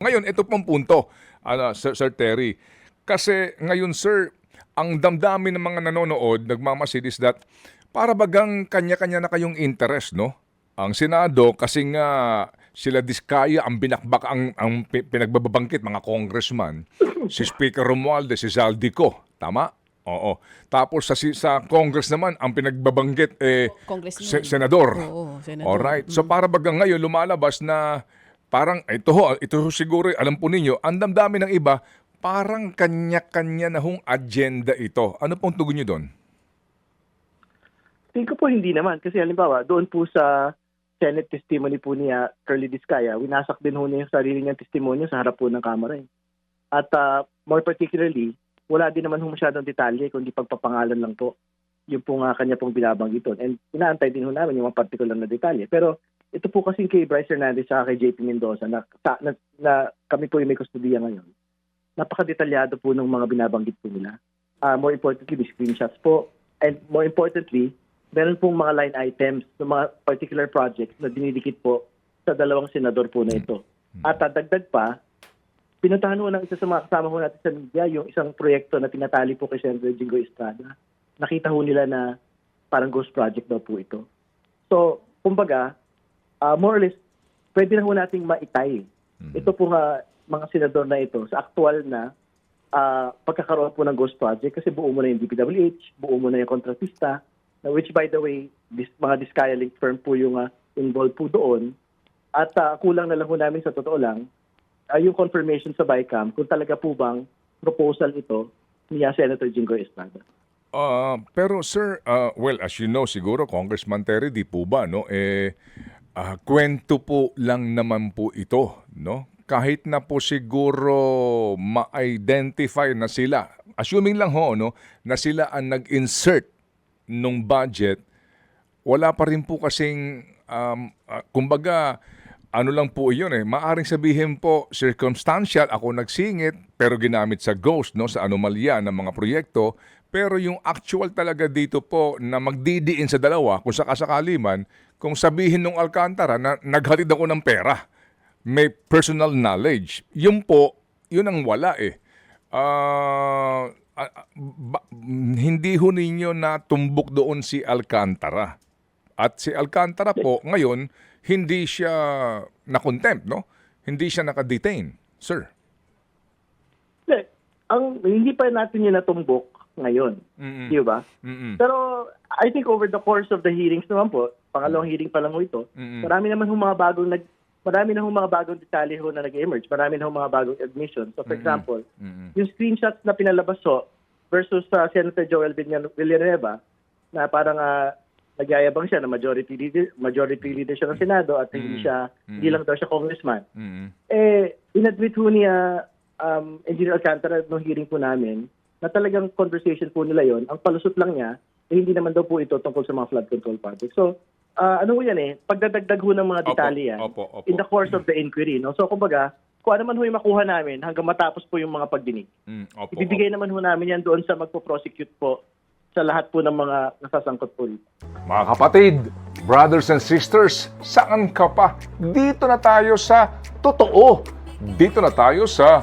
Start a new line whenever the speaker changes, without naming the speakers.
Ngayon, ito pong punto, ano, Sir, Sir Terry. Kasi ngayon, sir, ang damdamin ng mga nanonood, nagmamasid is that para bagang kanya-kanya na kayong interest, no? Ang Senado, kasi nga sila Diskaya ang binakbak ang, ang pi- pinagbabangkit, mga congressman. Si Speaker Romualdez, si Zaldico. Tama? Oo. Tapos sa, sa Congress naman, ang pinagbabanggit, eh, se- senador.
Oo, senador.
Alright. So para bagang ngayon lumalabas na parang ito ho, ito ho siguro alam po ninyo, ang damdamin ng iba, parang kanya-kanya na hong agenda ito. Ano pong tugon niyo doon?
Tingin ko po hindi naman. Kasi halimbawa, doon po sa Senate testimony po niya, Curly Discaya, winasak din ho niya yung sarili niyang testimonyo sa harap po ng Kamara. Eh. At ah, more particularly, wala din naman ho masyadong detalye, kundi pagpapangalan lang po. Yung po nga kanya pong binabanggit doon. And inaantay din ho namin yung mga particular na detalye. Pero ito po kasi kay Bryce Hernandez sa kay JP Mendoza na, ta- na, na kami po yung may kustudiya ngayon. Napakadetalyado po ng mga binabanggit po nila. Ah, more importantly, may screenshots po. And more importantly, meron pong mga line items ng mga particular projects na dinidikit po sa dalawang senador po na ito. At dadagdag pa, pinuntahan ho ng isa sa mga kasama ho natin sa media yung isang proyekto na tinatali po kay Senator Jingo Estrada. Nakita ho nila na parang ghost project daw po ito. So, kumbaga, ah, more or less, pwede na ho nating maitay. Ito po nga, mga senador na ito, sa aktual na ah, pagkakaroon po ng ghost project kasi buo mo na yung DPWH, buo mo na yung kontratista, na which by the way, this, mga Discaya Link firm po yung ah, involved po doon. At ah, kulang na lang po namin sa totoo lang, ay yung confirmation sa BICAM kung talaga po bang proposal ito ni ah, Senator Jingo Estrada.
Ah, pero sir, ah, well, as you know siguro, Congressman Terry, di po ba, no? Eh, ah, kwento po lang naman po ito, no? Kahit na po siguro ma-identify na sila, assuming lang ho, no, na sila ang nag-insert nung budget, wala pa rin po kasing, um, ah, kumbaga, ano lang po yun eh, maaring sabihin po circumstantial, ako nagsingit, pero ginamit sa ghost, no, sa anomalya ng mga proyekto, pero yung actual talaga dito po na magdidiin sa dalawa, kung sakasakali man, kung sabihin nung Alcantara na naghatid ako ng pera, may personal knowledge, yun po, yun ang wala eh. Ah, ba- hindi ho ninyo natumbok doon si Alcantara. At si Alcantara po, ngayon, hindi siya na-contempt, no? Hindi siya naka-detain, sir.
Hindi, ang, hindi pa natin yun natumbok ngayon.
Mm-mm.
Di ba?
Mm-mm.
Pero I think over the course of the hearings naman po, pangalawang hearing pa lang ho ito,
Mm-mm.
marami naman ho mga bagong nag marami na ho mga bagong detalye ho na nag-emerge. Marami na ho mga bagong admission. So for example,
Mm-mm.
yung screenshots na pinalabas ho versus sa Senator Joel Villan- Villanueva na parang uh, nagyayabang siya na majority leader, majority leader siya ng Senado at hindi siya hindi lang daw siya congressman.
Mm-mm.
Eh, inadmit ho niya um, Engineer Alcantara nung hearing po namin na talagang conversation po nila yon. Ang palusot lang niya, eh, hindi naman daw po ito tungkol sa mga flood control project. So, ah, ano ho yan eh, pagdadagdag ho ng mga
Opo,
detalye yan
opo, opo.
in the course of the inquiry. No? So, kumbaga, kung ano man ho yung makuha namin hanggang matapos po yung mga pagdinig.
Mm, opo,
Ibibigay naman ho namin yan doon sa magpo-prosecute po sa lahat po ng mga nasasangkot po rito.
Mga kapatid, brothers and sisters, saan ka pa? Dito na tayo sa totoo. Dito na tayo sa